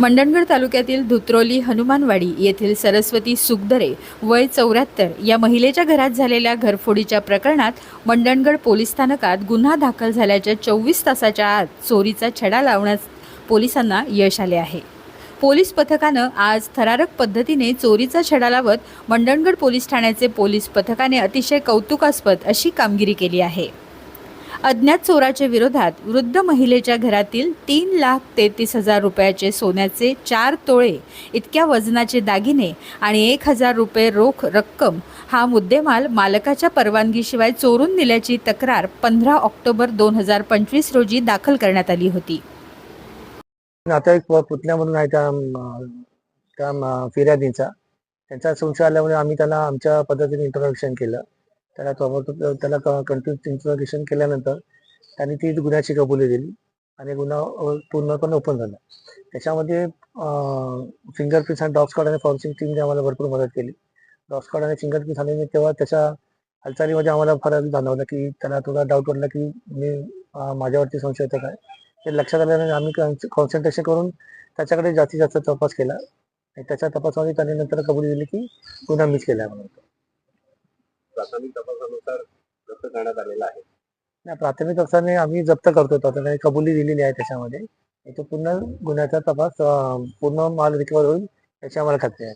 मंडणगड तालुक्यातील धुत्रोली हनुमानवाडी येथील सरस्वती सुखदरे वय चौऱ्याहत्तर या महिलेच्या घरात झालेल्या घरफोडीच्या प्रकरणात मंडणगड पोलीस स्थानकात गुन्हा दाखल झाल्याच्या चोवीस तासाच्या आत चोरीचा छडा लावण्यास पोलिसांना यश आले आहे. पोलीस पथकानं आज थरारक पद्धतीने चोरीचा छडा लावत मंडणगड पोलीस ठाण्याचे पोलीस पथकाने अतिशय कौतुकास्पद अशी कामगिरी केली आहे. अज्ञात चोराच्या विरोधात वृद्ध महिलेच्या घरातील तीन लाख तेहतीस हजार रुपयाचे सोन्याचे चार तोळे इतक्या वजनाचे दागिने आणि एक हजार रुपये रोख रक्कम हा मुद्देमाल मालकाच्या परवानगीशिवाय चोरून नेल्याची तक्रार पंधरा ऑक्टोबर दोन हजार पंचवीस रोजी दाखल करण्यात आली होती. आता एक प- म्हणून आहे त्या अं, फिर्यादींचा. त्यांचा संशय आल्यामुळे आम्ही त्याला आमच्या पद्धतीने इंट्रोडक्शन केलं. त्याला ताबडतोब त्याला कंटिन्यू इंट्रोडक्शन केल्यानंतर त्यांनी ती गुन्ह्याची कबुली दिली आणि गुन्हा पूर्णपणे ओपन झाला. त्याच्यामध्ये फिंगरप्रिंट्स आणि डॉग स्क्वॉड आणि फॉरेन्सिक टीमने आम्हाला भरपूर मदत केली. डॉग स्क्वॉड आणि फिंगरप्रिंट्स आले तेव्हा त्याच्या हालचालीमध्ये आम्हाला फरक जाणवला की त्याला थोडा डाऊट वाटला की मी माझ्यावरती संशय येतो काय? ते लक्षात आल्याने आम्ही कॉन्सन्ट्रेशन करून त्याच्याकडे जास्तीत जास्त तपास केला. आणि त्याच्या तपासामध्ये त्याने नंतर कबुली दिली की गुन्हा मिस केला म्हणून. प्राथमिक तपासानुसार जप्त करण्यात आलेला आहे. नाही, प्राथमिक तपासाने आम्ही जप्त करतो त्याने कबुली दिलेली आहे त्याच्यामध्ये. तो पूर्ण गुन्ह्याचा तपास पूर्ण माल रिकवर होईल याची आम्हाला खात्री आहे.